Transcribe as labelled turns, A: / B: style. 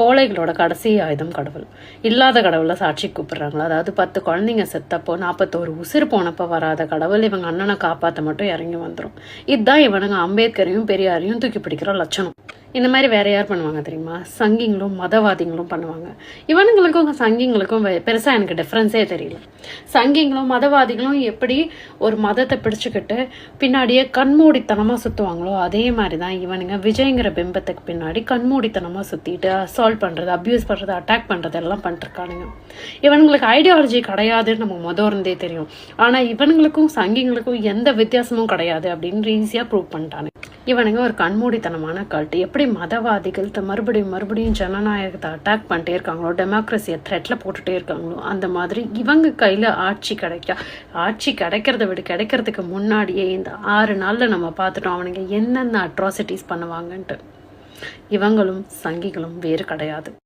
A: கோழைகளோட கடைசி ஆயுதம் கடவுள். இல்லாத கடவுளை சாட்சி கூப்பிடுறாங்களா? அதாவது பத்து குழந்தைங்க செத்தப்போ நாற்பத்தோரு உசுறு போனப்போ வராத கடவுள் இவங்க அண்ணனை காப்பாற்ற மட்டும் இறங்கி வந்துடும் இதுதான் இவனுங்க அம்பேத்கரையும் பெரியாரையும் தூக்கி பிடிக்கிற லட்சணம். இந்த மாதிரி வேற யார் பண்ணுவாங்க தெரியுமா? சங்கிங்களும் மதவாதிகளும் பண்ணுவாங்க. இவனுங்களுக்கும் சங்கிங்களுக்கும் பெருசாக பெருசா எனக்கு டிஃப்ரென்ஸே தெரியல. சங்கிங்களும் மதவாதிகளும் எப்படி ஒரு மதத்தை பிடிச்சுக்கிட்டு பின்னாடியே கண்மூடித்தனமாக சுத்துவாங்களோ அதே மாதிரி தான் இவனுங்க விஜய்ங்கிற பிம்பத்துக்கு பின்னாடி கண்மூடித்தனமா சுத்திட்டு அசால்ட் பண்ணுறது அப்யூஸ் பண்ணுறது அட்டாக் பண்ணுறது எல்லாம் பண்ணிருக்கானுங்க இவனுங்களுக்கு ஐடியாலஜி கிடையாதுன்னு நமக்கு மொதல் இருந்தே தெரியும். ஆனால் இவனுங்களுக்கும் சங்கிங்களுக்கும் எந்த வித்தியாசமும் கிடையாது அப்படின்னு ஈஸியாக ப்ரூவ் பண்ணிட்டானு இவனுங்க ஒரு கண்மூடித்தனமான கல்ட்டு எப்படி மதவாதிகள் மறுபடியும் மறுபடியும் ஜனநாயகத்தை அட்டாக் பண்ணிட்டே இருக்காங்களோ டெமோக்ரஸியை த்ரெட்டில் போட்டுகிட்டே இருக்காங்களோ அந்த மாதிரி இவங்க கையில் ஆட்சி கிடைக்கா ஆட்சி கிடைக்கிறத விட கிடைக்கிறதுக்கு முன்னாடியே இந்த ஆறு நாளில் நம்ம பார்த்துட்டோம் அவனுங்க என்னென்ன அட்ராசிட்டிஸ் பண்ணுவாங்கன்ட்டு. இவங்களும் சங்கிகளும் வேறு கிடையாது.